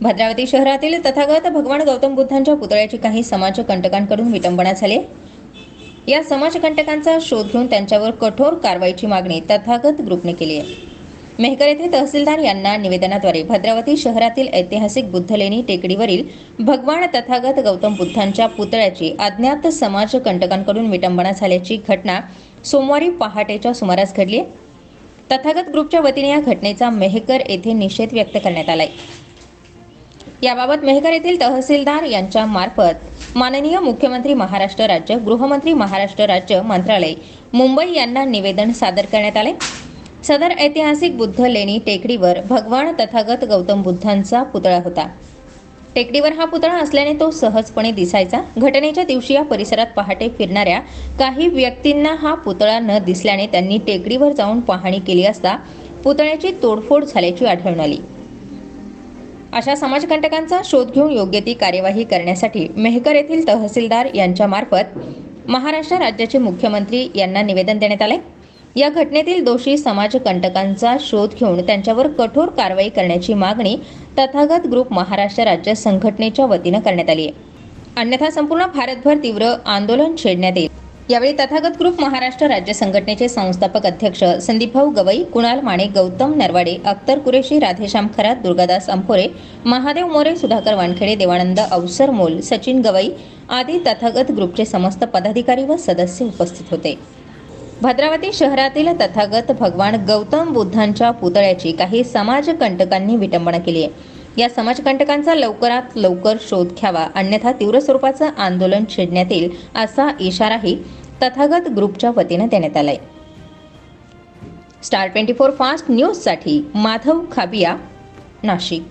भद्रावती शहरातील तथागत भगवान गौतम बुद्धांच्या पुतळ्याची काही समाजकंटकांकडून विटंबना झाली. या समाजकंटकांचा शोध घेऊन त्यांच्यावर कठोर कारवाईची मागणी तथागत ग्रुपने केली आहे. मेहकर येथे तहसीलदार यांना निवेदनाद्वारे भद्रावती शहरातील ऐतिहासिक बुद्धलेणी टेकडीवरील भगवान तथागत गौतम बुद्धांच्या पुतळ्याची अज्ञात समाजकंटकांकडून विटंबना झाल्याची घटना सोमवारी पहाटेच्या सुमारास घडली तथागत ग्रुपच्या वतीने या घटनेचा मेहकर येथे निषेध व्यक्त करण्यात आलाय. याबाबत मेहकर येथील तहसीलदार यांच्या मार्फत माननीय मुख्यमंत्री महाराष्ट्र राज्य गृहमंत्री महाराष्ट्र राज्य मंत्रालय मुंबई यांना निवेदन सादर करण्यात आले. सदर ऐतिहासिक बुद्ध लेणी टेकडीवर भगवान तथागत गौतम बुद्धांचा पुतळा होता. टेकडीवर हा पुतळा असल्याने तो सहजपणे दिसायचा. घटनेच्या दिवशी या परिसरात पहाटे फिरणाऱ्या काही व्यक्तींना हा पुतळा न दिसल्याने त्यांनी टेकडीवर जाऊन पाहणी केली असता पुतळ्याची तोडफोड झाल्याची आढळून आली. अशा समाजकंटकांचा शोध घेऊन योग्य ती कार्यवाही करण्यासाठी मेहकर येथील तहसीलदार यांच्यामार्फत महाराष्ट्र राज्याचे मुख्यमंत्री यांना निवेदन देण्यात आले या घटनेतील दोषी समाजकंटकांचा शोध घेऊन त्यांच्यावर कठोर कारवाई करण्याची मागणी तथागत ग्रुप महाराष्ट्र राज्य संघटनेच्या वतीनं करण्यात आली आहे अन्यथा संपूर्ण भारतभर तीव्र आंदोलन छेडण्यात येईल. यावेळी तथागत ग्रुप महाराष्ट्र राज्य संघटनेचे संस्थापक अध्यक्ष संदीपभाऊ गवई कुणाल माने गौतम नरवाडे अख्तर कुरेशी राधेश्याम खरात दुर्गादास अंफोरे महादेव मोरे सुधाकर वानखेडे देवानंद अवसर मोल सचिन गवई आदी तथागत ग्रुपचे समस्त पदाधिकारी व सदस्य उपस्थित होते. भद्रावती शहरातील तथागत भगवान गौतम बुद्धांच्या पुतळ्याची काही समाजकंटकांनी विटंबना केली आहे. या समाजकंटकांचा लवकरात लवकर शोध घ्यावा अन्यथा तीव्र स्वरूपाचं आंदोलन छेडण्यात येईल असा इशाराही तथागत ग्रुपच्या वतीनं देण्यात आलाय. स्टार ट्वेंटी फोर फास्ट न्यूजसाठी माधव खाबिया नाशिक.